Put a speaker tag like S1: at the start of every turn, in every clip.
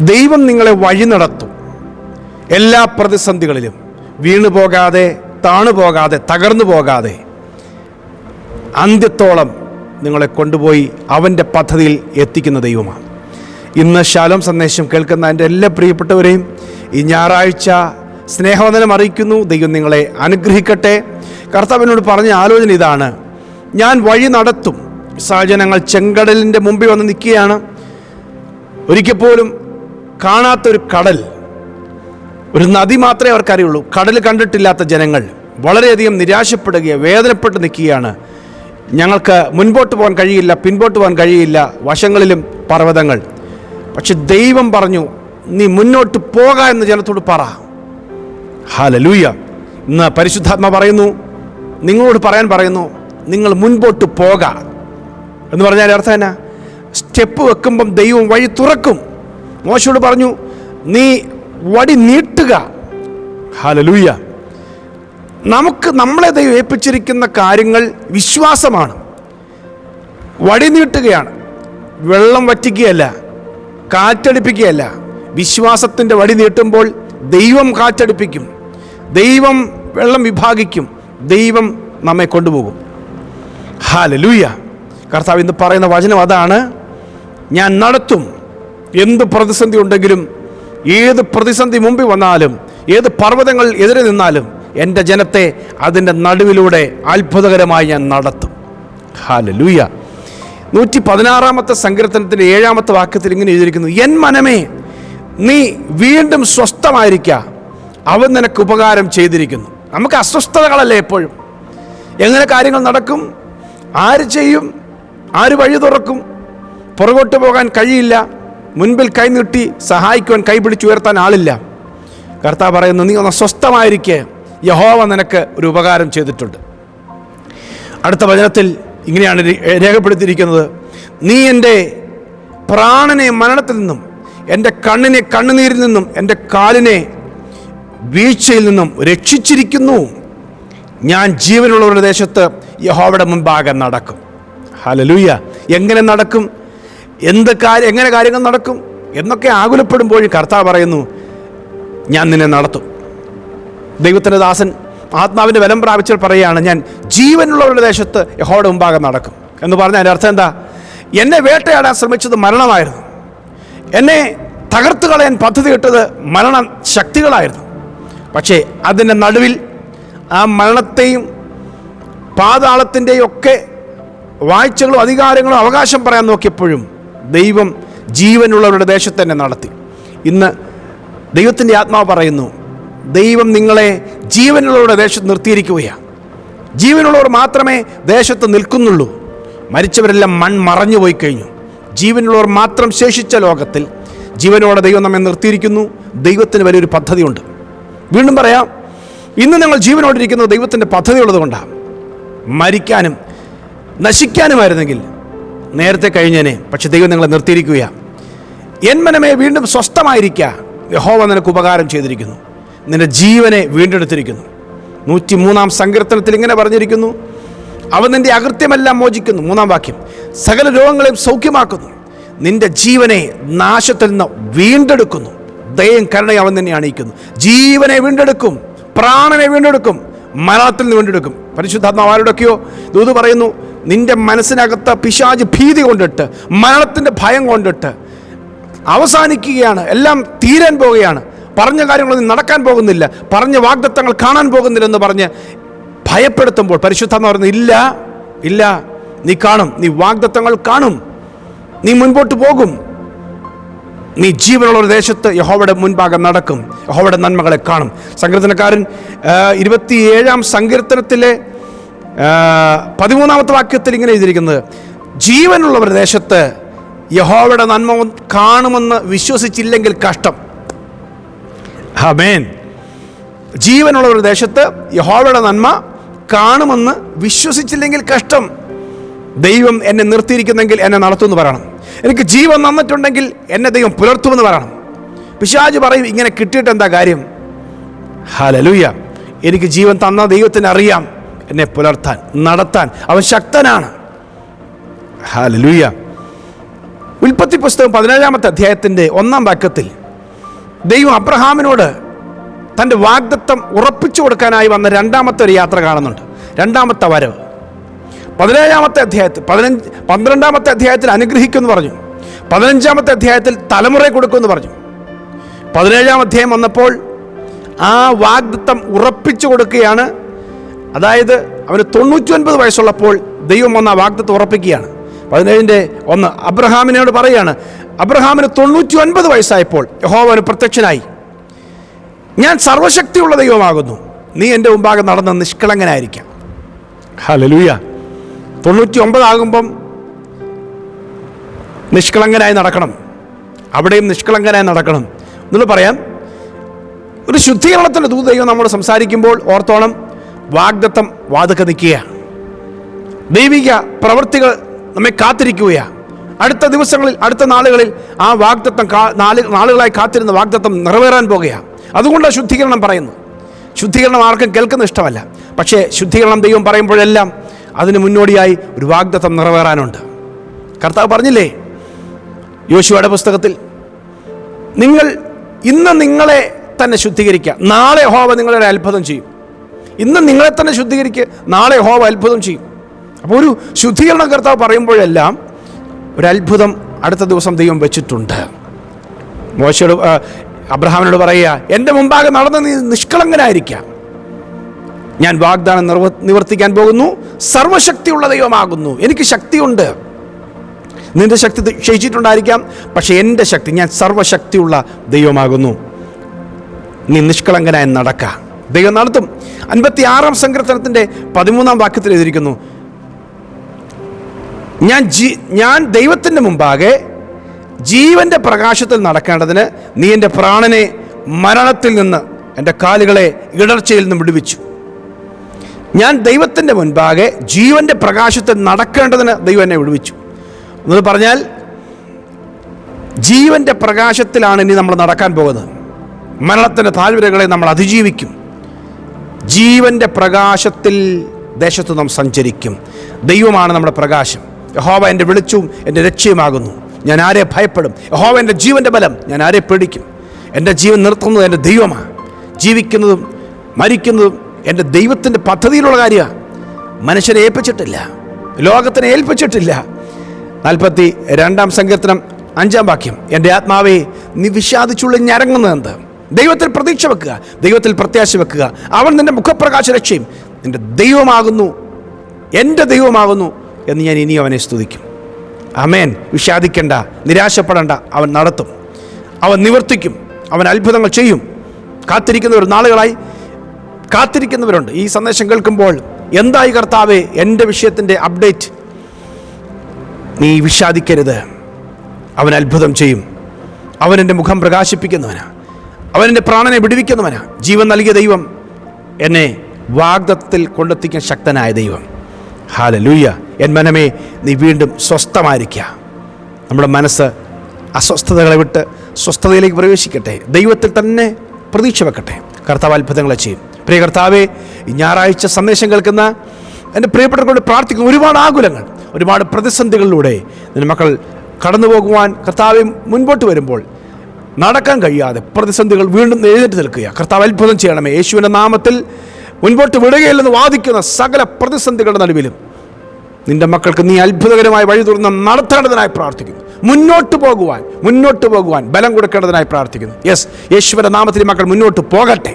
S1: ദൈവം നിങ്ങളെ വഴി നടത്തും എല്ലാ പ്രതിസന്ധികളിലും. വീണു പോകാതെ താണു പോകാതെ തകർന്നു പോകാതെ. അന്ത്യത്തോളം നിങ്ങളെ കൊണ്ടുപോയി അവന്റെ പദ്ധതിയിൽ എത്തിക്കുന്ന ദൈവമാണ്. ഇന്ന് ശാലോം സന്ദേശം കേൾക്കുന്ന എന്റെ എല്ലാ പ്രിയപ്പെട്ടവരെയും ഈ ഞായറാഴ്ച സ്നേഹവന്ദനം അറിയിക്കുന്നു. ദൈവം നിങ്ങളെ അനുഗ്രഹിക്കട്ടെ. കർത്താവിനോട് പറഞ്ഞ ആലോചന ഇതാണ്. ഞാൻ വഴി നടത്തും. സഹജനങ്ങൾ ചെങ്കടലിന്റെ മുമ്പിൽ വന്ന് നിൽക്കുകയാണ്. ഒരിക്കൽ പോലും കാണാത്തൊരു കടൽ. ഒരു നദി മാത്രമേ അവർക്കറിയുള്ളൂ. കടൽ കണ്ടിട്ടില്ലാത്ത ജനങ്ങൾ വളരെയധികം നിരാശപ്പെടുകയും വേദനപ്പെട്ട് നിൽക്കുകയാണ്. ഞങ്ങൾക്ക് മുൻപോട്ട് പോകാൻ കഴിയില്ല പിൻപോട്ട് പോകാൻ കഴിയില്ല വശങ്ങളിലും പർവതങ്ങൾ. പക്ഷെ ദൈവം പറഞ്ഞു നീ മുന്നോട്ട് പോക എന്ന് ജനത്തോട് പറ. ഹാലലൂയ ഇന്ന് പരിശുദ്ധാത്മ പറയുന്നു നിങ്ങളോട് പറയാൻ പറയുന്നു നിങ്ങൾ മുൻപോട്ട് പോക. എന്ന് പറഞ്ഞാൽ അർത്ഥം എന്നാ? സ്റ്റെപ്പ് വെക്കുമ്പം ദൈവം വഴി തുറക്കും. മോശയോട് പറഞ്ഞു നീ വടി നീട്ടുക. ഹാലലൂയ. നമുക്ക് നമ്മളെ ദൈവം ഏൽപ്പിച്ചിരിക്കുന്ന കാര്യങ്ങൾ വിശ്വാസമാണ്. വടി നീട്ടുകയാണ്. വെള്ളം വറ്റിക്കുകയല്ല കാറ്റടിപ്പിക്കുകയല്ല. വിശ്വാസത്തിന്റെ വടി നീട്ടുമ്പോൾ ദൈവം കാറ്റടിപ്പിക്കും. ദൈവം വെള്ളം വിഭാഗിക്കും. ദൈവം നമ്മെ കൊണ്ടുപോകും. ഹാലലൂയ. കർത്താവ് ഇന്ന് പറയുന്ന വചനം അതാണ് ഞാൻ നടത്തും എന്ത് പ്രതിസന്ധി ഉണ്ടെങ്കിലും ഏത് പ്രതിസന്ധി മുമ്പിൽ വന്നാലും ഏത് പർവതങ്ങൾ എതിരെ നിന്നാലും എന്റെ ജനത്തെ അതിന്റെ നടുവിലൂടെ അത്ഭുതകരമായി ഞാൻ നടത്തും. ഹാല ലൂയ നൂറ്റി പതിനാറാമത്തെ സങ്കീർത്തനത്തിന്റെ ഏഴാമത്തെ വാക്യത്തിൽ ഇങ്ങനെ എഴുതിയിരിക്കുന്നു എൻ മനമേ നീ വീണ്ടും സ്വസ്ഥമായിരിക്ക. അവൻ നിനക്ക് ഉപകാരം ചെയ്തിരിക്കുന്നു. നമുക്ക് അസ്വസ്ഥതകളല്ലേ എപ്പോഴും? എങ്ങനെ കാര്യങ്ങൾ നടക്കും? ആര് ചെയ്യും? ആര് വഴി തുറക്കും? പുറകോട്ട് പോകാൻ കഴിയില്ല. മുൻപിൽ കൈനീട്ടി സഹായിക്കുവാൻ കൈപിടിച്ചുയർത്താൻ ആളില്ല. കർത്താവ് പറയുന്നു നീ ഒന്ന് സ്വസ്ഥമായിരിക്കെ. യഹോവ നിനക്ക് ഒരു ഉപകാരം ചെയ്തിട്ടുണ്ട്. അടുത്ത വചനത്തിൽ ഇങ്ങനെയാണ് രേഖപ്പെടുത്തിയിരിക്കുന്നത്. നീ എന്റെ പ്രാണനെ മരണത്തിൽ നിന്നും എന്റെ കണ്ണിനെ കണ്ണുനീരിൽ നിന്നും എന്റെ കാലിനെ വീഴ്ചയിൽ നിന്നും രക്ഷിച്ചിരിക്കുന്നു. ഞാൻ ജീവനുള്ളവരുടെ ദേശത്ത് യഹോവയുടെ മുൻപാകെ നടക്കും. ഹലലൂയ എങ്ങനെ നടക്കും? എന്ത് കാര്യം എങ്ങനെ കാര്യങ്ങൾ നടക്കും എന്നൊക്കെ ആകുലപ്പെടുമ്പോഴും കർത്താവ് പറയുന്നു ഞാൻ നിന്നെ നടത്തും. ദൈവത്തിന്റെ ദാസൻ ആത്മാവിന്റെ ബലം പ്രാപിച്ചാൽ പറയുകയാണ് ഞാൻ ജീവനുള്ളവരുടെ ദേശത്ത് യഹോയുടെ മുമ്പാകെ നടക്കും. എന്ന് പറഞ്ഞാൽ അതിന്റെ അർത്ഥം എന്താ? എന്നെ വേട്ടയാടാൻ ശ്രമിച്ചത് മരണമായിരുന്നു. എന്നെ തകർത്ത് കളയാൻ പദ്ധതി ഇട്ടത് മരണ ശക്തികളായിരുന്നു. പക്ഷേ അതിന്റെ നടുവിൽ ആ മരണത്തെയും പാതാളത്തിന്റെയും ഒക്കെ വാഴ്ചകളും അധികാരങ്ങളും അവകാശം പറയാൻ നോക്കിയപ്പോഴും ദൈവം ജീവനുള്ളവരുടെ ദേശത്ത് തന്നെ നടത്തി. ഇന്ന് ദൈവത്തിന്റെ ആത്മാവ് പറയുന്നു ദൈവം നിങ്ങളെ ജീവനുള്ളവരുടെ ദേശത്ത് നിർത്തിയിരിക്കുകയാണ്. ജീവനുള്ളവർ മാത്രമേ ദേശത്ത് നിൽക്കുന്നുള്ളൂ. മരിച്ചവരെല്ലാം മൺ മറഞ്ഞു പോയി കഴിഞ്ഞു ജീവനുള്ളവർ മാത്രം ശേഷിച്ച ലോകത്തിൽ ജീവനോടെ ദൈവം നമ്മെ നിർത്തിയിരിക്കുന്നു. ദൈവത്തിന് വലിയൊരു പദ്ധതിയുണ്ട്. വീണ്ടും പറയാം ഇന്ന് ഞങ്ങൾ ജീവനോടിരിക്കുന്നത് ദൈവത്തിന്റെ പദ്ധതി ഉള്ളതുകൊണ്ടാണ് മരിക്കാനും നശിക്കാനുമായിരുന്നെങ്കിൽ നേരത്തെ കഴിഞ്ഞേനെ പക്ഷെ ദൈവം നിങ്ങളെ നിർത്തിയിരിക്കുകയാണ് എൻ മനമേ വീണ്ടും സ്വസ്ഥമായിരിക്കുക യഹോവ നിനക്ക് ഉപകാരം ചെയ്തിരിക്കുന്നു. നിന്റെ ജീവനെ വീണ്ടെടുത്തിരിക്കുന്നു. നൂറ്റി മൂന്നാം സങ്കീർത്തനത്തിൽ ഇങ്ങനെ പറഞ്ഞിരിക്കുന്നു. അവൻ നിന്റെ അകൃത്യമെല്ലാം മോചിക്കുന്നു. മൂന്നാം വാക്യം. സകല രോഗങ്ങളെയും സൗഖ്യമാക്കുന്നു. നിന്റെ ജീവനെ നാശത്തിൽ നിന്ന് വീണ്ടെടുക്കുന്നു. ദയം കരുണയെ അവൻ തന്നെ അണിയിക്കുന്നു. ജീവനെ വീണ്ടെടുക്കും. പ്രാണനെ വീണ്ടെടുക്കും. മരണത്തിൽ നിന്ന് വീണ്ടെടുക്കും. പരിശുദ്ധാത്മാവാരോടൊക്കെയോ ദൂത് പറയുന്നു നിന്റെ മനസ്സിനകത്ത് പിശാജ് ഭീതി കൊണ്ടിട്ട് മരണത്തിന്റെ ഭയം കൊണ്ടിട്ട് അവസാനിക്കുകയാണ്. എല്ലാം തീരാൻ പോവുകയാണ്. പറഞ്ഞ കാര്യങ്ങളൊന്നും നടക്കാൻ പോകുന്നില്ല. പറഞ്ഞ വാഗ്ദത്തങ്ങൾ കാണാൻ പോകുന്നില്ല എന്ന് പറഞ്ഞ് ഭയപ്പെടുത്തുമ്പോൾ പരിശുദ്ധ എന്ന് പറയുന്നത് ഇല്ല ഇല്ല നീ കാണും. നീ വാഗ്ദത്തങ്ങൾ കാണും. നീ മുൻപോട്ട് പോകും. നീ ജീവനുള്ള ഒരു ദേശത്ത് യഹോവയുടെ മുൻപാകെ നടക്കും. യഹോവയുടെ നന്മകളെ കാണും. സങ്കീർത്തനക്കാരൻ ഇരുപത്തിയേഴാം സങ്കീർത്തനത്തിലെ പതിമൂന്നാമത്തെ വാക്യത്തിൽ ഇങ്ങനെ എഴുതിയിരിക്കുന്നത് ജീവനുള്ള പ്രദേശത്ത് യഹോവയുടെ നന്മ കാണുമെന്ന് വിശ്വസിച്ചില്ലെങ്കിൽ കഷ്ടം. ഹമേൻ ജീവനുള്ള ഒരു ദേശത്ത് യഹോവയുടെ നന്മ കാണുമെന്ന് വിശ്വസിച്ചില്ലെങ്കിൽ കഷ്ടം. ദൈവം എന്നെ നിർത്തിയിരിക്കുന്നെങ്കിൽ എന്നെ നടത്തുമെന്ന് പറയണം. എനിക്ക് ജീവൻ നന്നിട്ടുണ്ടെങ്കിൽ എന്നെ ദൈവം പുലർത്തുമെന്ന് പറയണം. പിശാജ് പറയും ഇങ്ങനെ കിട്ടിയിട്ട് എന്താ കാര്യം? ഹലലൂയ എനിക്ക് ജീവൻ തന്ന ദൈവത്തിന് അറിയാം എന്നെ പുലർത്താൻ നടത്താൻ. അവൻ ശക്തനാണ്. ഹാലലൂയ ഉൽപ്പത്തി പുസ്തകം പതിനേഴാമത്തെ അധ്യായത്തിന്റെ ഒന്നാം വാക്യത്തിൽ ദൈവം അബ്രഹാമിനോട് തന്റെ വാഗ്ദത്തം ഉറപ്പിച്ചു കൊടുക്കാനായി വന്ന രണ്ടാമത്തെ ഒരു യാത്ര കാണുന്നുണ്ട്. രണ്ടാമത്തെ വരവ്. പതിനേഴാമത്തെ അധ്യായത്തിൽ പതിനഞ്ച് പന്ത്രണ്ടാമത്തെ അധ്യായത്തിൽ അനുഗ്രഹിക്കുമെന്ന് പറഞ്ഞു. പതിനഞ്ചാമത്തെ അധ്യായത്തിൽ തലമുറ കൊടുക്കുമെന്ന് പറഞ്ഞു. പതിനേഴാം അധ്യായം വന്നപ്പോൾ ആ വാഗ്ദത്തം ഉറപ്പിച്ചു കൊടുക്കുകയാണ് അതായത് അവന് തൊണ്ണൂറ്റി വയസ്സുള്ളപ്പോൾ ദൈവം വന്ന വാഗ്ദത്ത് ഉറപ്പിക്കുകയാണ്. പതിനേഴിന്റെ ഒന്ന് അബ്രഹാമിനോട് പറയുകയാണ് അബ്രഹാമിന് തൊണ്ണൂറ്റി ഒൻപത് വയസ്സായപ്പോൾ യഹോവന് പ്രത്യക്ഷനായി. ഞാൻ സർവശക്തിയുള്ള ദൈവമാകുന്നു. നീ എന്റെ മുമ്പാകെ നടന്ന നിഷ്കളങ്കനായിരിക്കാം. ഹലലൂയ തൊണ്ണൂറ്റി ഒമ്പതാകുമ്പം നിഷ്കളങ്കനായി നടക്കണം. അവിടെയും നിഷ്കളങ്കനായി നടക്കണം. എന്നുള്ള പറയാം ഒരു ശുദ്ധീകരണത്തിന്റെ ദൂതദൈവം നമ്മൾ സംസാരിക്കുമ്പോൾ ഓർത്തോണം വാഗ്ദത്തം വാതുക്കെ നിൽക്കുക ദൈവിക പ്രവൃത്തികൾ നമ്മെ കാത്തിരിക്കുകയാണ് അടുത്ത ദിവസങ്ങളിൽ അടുത്ത നാളുകളിൽ ആ വാഗ്ദത്തം നാല് നാളുകളായി കാത്തിരുന്ന വാഗ്ദത്തം നിറവേറാൻ പോകുകയാണ് അതുകൊണ്ടാണ് ശുദ്ധീകരണം പറയുന്നത്. ശുദ്ധീകരണം ആർക്കും കേൾക്കുന്ന ഇഷ്ടമല്ല. പക്ഷേ ശുദ്ധീകരണം ദൈവം പറയുമ്പോഴെല്ലാം അതിന് മുന്നോടിയായി ഒരു വാഗ്ദത്തം നിറവേറാനുണ്ട്. കർത്താവ് പറഞ്ഞില്ലേ? യോശുവയുടെ പുസ്തകത്തിൽ നിങ്ങൾ ഇന്ന് നിങ്ങളെ തന്നെ ശുദ്ധീകരിക്കുക. നാളെ ഹോവ നിങ്ങളെ ഒരു അത്ഭുതം ചെയ്യും. ഇന്ന് നിങ്ങളെ തന്നെ ശുദ്ധീകരിക്കുക നാളെ ഹോവ അത്ഭുതം ചെയ്യും. അപ്പോൾ ഒരു ശുദ്ധീകരണ കർത്താവ് പറയുമ്പോഴെല്ലാം ഒരു അത്ഭുതം അടുത്ത ദിവസം ദൈവം വെച്ചിട്ടുണ്ട്. മോശയോട് അബ്രഹാമിനോട് പറയുക എന്റെ മുമ്പാകെ നടന്ന് നീ നിഷ്കളങ്കനായിരിക്കാം. ഞാൻ വാഗ്ദാനം നിർവ നിവർത്തിക്കാൻ പോകുന്നു. സർവശക്തിയുള്ള ദൈവമാകുന്നു. എനിക്ക് ശക്തിയുണ്ട്. നിന്റെ ശക്തി ക്ഷയിച്ചിട്ടുണ്ടായിരിക്കാം. പക്ഷേ എന്റെ ശക്തി ഞാൻ സർവശക്തിയുള്ള ദൈവമാകുന്നു. നീ നിഷ്കളങ്കനായി നടക്ക. ദൈവം നടത്തും. അൻപത്തി ആറാം സങ്കീർത്തനത്തിന്റെ പതിമൂന്നാം വാക്യത്തിൽ എഴുതിയിരിക്കുന്നു ഞാൻ ജീ ഞാൻ ദൈവത്തിന്റെ മുമ്പാകെ ജീവന്റെ പ്രകാശത്തിൽ നടക്കേണ്ടതിന് നീ എന്റെ പ്രാണനെ മരണത്തിൽ നിന്ന് എന്റെ കാലുകളെ ഇടർച്ചയിൽ നിന്ന് വിടുവിച്ചു. ഞാൻ ദൈവത്തിന്റെ മുൻപാകെ ജീവന്റെ പ്രകാശത്തിൽ നടക്കേണ്ടതിന് ദൈവം എന്നെ വിടുവിച്ചു. എന്ന് പറഞ്ഞാൽ ജീവന്റെ പ്രകാശത്തിലാണ് ഇനി നമ്മൾ നടക്കാൻ പോകുന്നത്. മരണത്തിന്റെ താഴ്വരകളെ നമ്മൾ അതിജീവിക്കും. ജീവന്റെ പ്രകാശത്തിൽ ദേശത്ത് നാം സഞ്ചരിക്കും. ദൈവമാണ് നമ്മുടെ പ്രകാശം. യഹോവ എന്റെ വെളിച്ചവും എന്റെ രക്ഷയുമാകുന്നു. ഞാൻ ആരെ ഭയപ്പെടും? യഹോവ എന്റെ ജീവന്റെ ബലം. ഞാൻ ആരെ പേടിക്കും? എന്റെ ജീവൻ നിർത്തുന്നത് എന്റെ ദൈവമാണ്. ജീവിക്കുന്നതും മരിക്കുന്നതും എന്റെ ദൈവത്തിന്റെ പദ്ധതിയിലുള്ള കാര്യമാണ്. മനുഷ്യനെ ഏൽപ്പിച്ചിട്ടില്ല. ലോകത്തിനെ ഏൽപ്പിച്ചിട്ടില്ല. നാൽപ്പത്തി രണ്ടാം സങ്കീർത്തനം അഞ്ചാം വാക്യം. എന്റെ ആത്മാവെ നീ വിഷാദിച്ചുള്ള ഞരങ്ങുന്നതെന്ത് ദൈവത്തിൽ പ്രതീക്ഷ വെക്കുക ദൈവത്തിൽ പ്രത്യാശ വെക്കുക. അവൻ നിന്റെ മുഖപ്രകാശ രക്ഷയും നിന്റെ ദൈവമാകുന്നു എന്റെ ദൈവമാകുന്നു എന്ന് ഞാൻ ഇനി അവനെ സ്തുതിക്കും. അമേൻ വിഷാദിക്കേണ്ട നിരാശപ്പെടേണ്ട. അവൻ നടത്തും. അവൻ നിവർത്തിക്കും. അവൻ അത്ഭുതങ്ങൾ ചെയ്യും. കാത്തിരിക്കുന്നവർ നാളുകളായി കാത്തിരിക്കുന്നവരുണ്ട്. ഈ സന്ദേശം കേൾക്കുമ്പോൾ എന്തായി കർത്താവേ എന്റെ വിഷയത്തിന്റെ അപ്ഡേറ്റ്? നീ വിഷാദിക്കരുത്. അവൻ അത്ഭുതം ചെയ്യും. അവൻ എന്റെ മുഖം പ്രകാശിപ്പിക്കുന്നവനാ. അവൻ എന്റെ പ്രാണനെ വിടുവിക്കുന്നവനാ. ജീവൻ നൽകിയ ദൈവം എന്നെ വാഗ്ദത്തത്തിൽ കൊണ്ടെത്തിക്കാൻ ശക്തനായ ദൈവം. ഹാല ലൂയ്യ എൻ മനമേ നീ വീണ്ടും സ്വസ്ഥമായിരിക്കുക നമ്മുടെ മനസ്സ് അസ്വസ്ഥതകളെ വിട്ട് സ്വസ്ഥതയിലേക്ക് പ്രവേശിക്കട്ടെ. ദൈവത്തിൽ തന്നെ പ്രതീക്ഷ വെക്കട്ടെ. കർത്താവ് അത്ഭുതങ്ങളെ ചെയ്യും. പ്രിയ കർത്താവെ ഞായറാഴ്ച സന്ദേശം കേൾക്കുന്ന എന്റെ പ്രിയപ്പെട്ടവരോട് പ്രാർത്ഥിക്കുന്ന ഒരുപാട് ആകുലങ്ങൾ ഒരുപാട് പ്രതിസന്ധികളിലൂടെ നിന്റെ മക്കൾ കടന്നു പോകുവാൻ കർത്താവെ മുൻപോട്ട് വരുമ്പോൾ നടക്കാൻ കഴിയാതെ പ്രതിസന്ധികൾ വീണ്ടും എഴുന്നേറ്റ് നിൽക്കുക കർത്താവ് അത്ഭുതം ചെയ്യണമേ. യേശുവിന്റെ നാമത്തിൽ മുൻപോട്ട് വിടുകയില്ലെന്ന് വാദിക്കുന്ന സകല പ്രതിസന്ധികളുടെ നടുവിലും നിന്റെ മക്കൾക്ക് നീ അത്ഭുതകരമായ വഴി തുറന്ന് നടത്തേണ്ടതിനായി പ്രാർത്ഥിക്കുന്നു. മുന്നോട്ട് പോകുവാൻ മുന്നോട്ട് പോകുവാൻ ബലം കൊടുക്കേണ്ടതിനായി പ്രാർത്ഥിക്കുന്നു. യെസ് യേശുവിന്റെ നാമത്തിൽ മക്കൾ മുന്നോട്ട് പോകട്ടെ.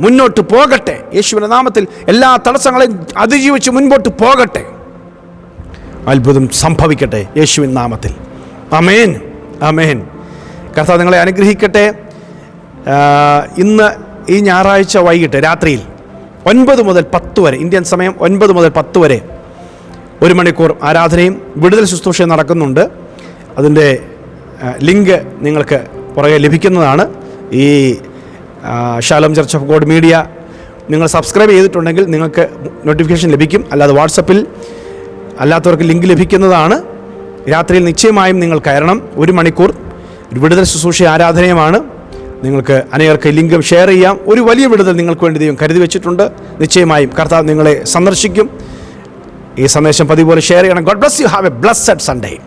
S1: മുന്നോട്ട് പോകട്ടെ. യേശുവിന്റെ നാമത്തിൽ എല്ലാ തടസ്സങ്ങളെയും അതിജീവിച്ച് മുൻപോട്ട് പോകട്ടെ. അത്ഭുതം സംഭവിക്കട്ടെ യേശുവിൻ നാമത്തിൽ. അമേൻ അമേൻ കർത്താവ് നിങ്ങളെ അനുഗ്രഹിക്കട്ടെ. ഇന്ന് ഈ ഞായറാഴ്ച വൈകിട്ട് രാത്രിയിൽ ഒൻപത് മുതൽ പത്ത് വരെ ഇന്ത്യൻ സമയം ഒൻപത് മുതൽ പത്ത് വരെ ഒരു മണിക്കൂർ ആരാധനയും വിടുതൽ ശുശ്രൂഷയും നടക്കുന്നുണ്ട്. അതിന്റെ ലിങ്ക് നിങ്ങൾക്ക് പുറകെ ലഭിക്കുന്നതാണ്. ഈ Shalom church of God media നിങ്ങൾ സബ്സ്ക്രൈബ് ചെയ്തിട്ടുണ്ടെങ്കിൽ നിങ്ങൾക്ക് നോട്ടിഫിക്കേഷൻ ലഭിക്കും. അല്ലാതെ വാട്സപ്പിൽ അല്ലാത്തവർക്ക് ലിങ്ക് ലഭിക്കുന്നതാണ്. രാത്രിയിൽ നിശ്ചയമായും നിങ്ങൾ കയറണം. ഒരു മണിക്കൂർ ഒരു വിടുതൽ ശുശ്രൂഷ ആരാധനയുമാണ്. നിങ്ങൾക്ക് അനേകർക്ക് ലിംഗം ഷെയർ ചെയ്യാം. ഒരു വലിയ വിടുതൽ നിങ്ങൾക്ക് വേണ്ടി ദൈവം കരുതി വെച്ചിട്ടുണ്ട്. നിശ്ചയമായും കർത്താവ് നിങ്ങളെ സന്ദർശിക്കും. ഈ സന്ദേശം പതിപോലെ പോലെ ഷെയർ ചെയ്യണം. God bless you have a blessed Sunday